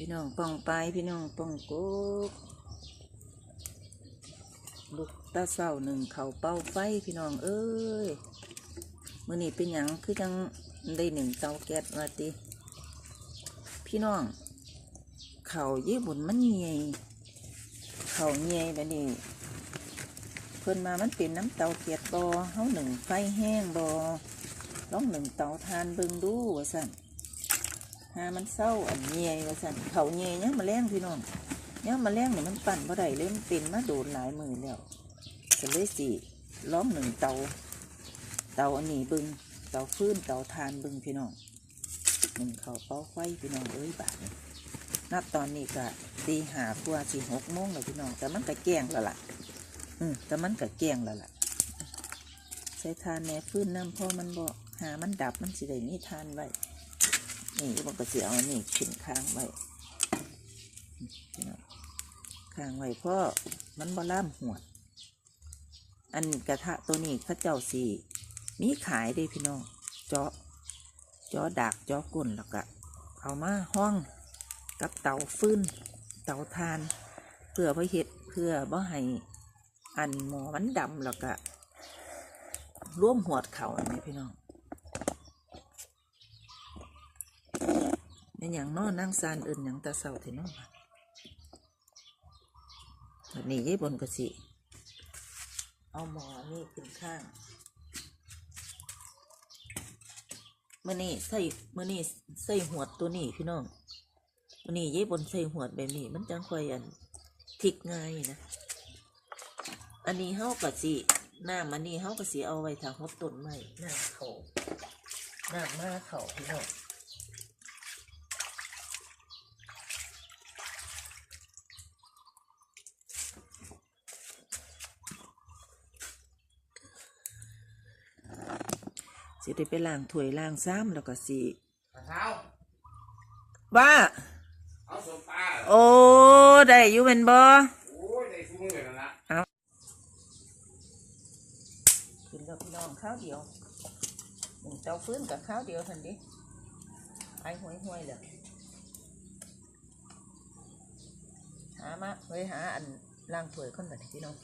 พี่น้องป้องไปพี่น้องป้องกุกลูกตาเศร้าหนึ่งเขาเป้าไฟพี่น้องเอ้ยมื่อนี้เป็นหยังคือจังได้หนึ่งเตาแก๊สมาติพี่น้อง เขาญี่ปุ่นมันเงยเขาเงยแบบนี้เพิ่นมามันเป็นน้ำเตาแก๊สบอเฮาหนึ่งไฟแห้งบอลองหนึ่งเตาทานเบิ่งดูว่าสั่น หามันเศร้าอันเงยว่าสันเขาเงยเนี่ยมาแรงพี่น้องเนี่ยมาแรงเนี่ยมันปั่นบ่ได้เลยมันเป็นมาโดนหลายมือแล้วก็เลยสิล้อมหนึ่งเตา เตาอันนี้บึงเตาฟื้นเตาทานบึงพี่น้องหนึ่งเขาเป้าไฟพี่น้องเอ้ยบาทนี่นับตอนนี้ก็ตีหากว่าสี่หกโมงแล้วพี่น้อง แต่มันก็แกงแล้วล่ะ อืมแต่มันก็แกงแล้วล่ะ ใช้ทานแม่ฟื้นน้ำพอมันบ่หามันดับมันสิได้มีทานไว้ นี่มันก็จะเอานี่ขึ้นค้างไว้ค้างไว้เพราะมันบล่ามหวดอันกระทะตัวนี้ข้าเจ้าสีมีขายเด้พี่น้องเจาะเจาะดักเจาะก้นแล้วก็เอามาห้องกับเตาฟืนเตาทาน เพื่อไว้เห็ดเพื่อบ่ให้อันหมอมันดำแล้วก็ร่วมหวดเขาอันนี้พี่น้อง เป็นอย่างนอนั่งซานอื่นอย่างตาเศร้าเถอะเนาะวันนี้ยี่บนกระสิเอาหมอนี่ขึ้นข้างมื่อนี้ใส่มื่อนี้ใส่หัวตัวนี้พี่น้องมื่อนี้ยี่บนใส่หัวแบบนี้ มันจังคอยอันทิกง่ายนะอันนี้เฮากะสิน้ำอันนี้เฮากะสิเอาไว้ทางฮดต้นไม้น้ำเขาหน้ำมาเขาพี่น้อง สิได้ไปล้างถ้วยล้างซ้ำแล้วก็สิเท้าว่า เอาสมปลาเหรอโอ้ได้อยู่เป็นบ่โอ้ยได้ซุ้มเลยนั่นละกินกับพี่น้องข้าวเดียวหนึ่งเตาฟื้นกับข้าวเดียวทันดิไอ้ห่วยห่วยๆเลยหามาเฮ้ยหาอันล้างถ้วยคนแบบพี่น้อง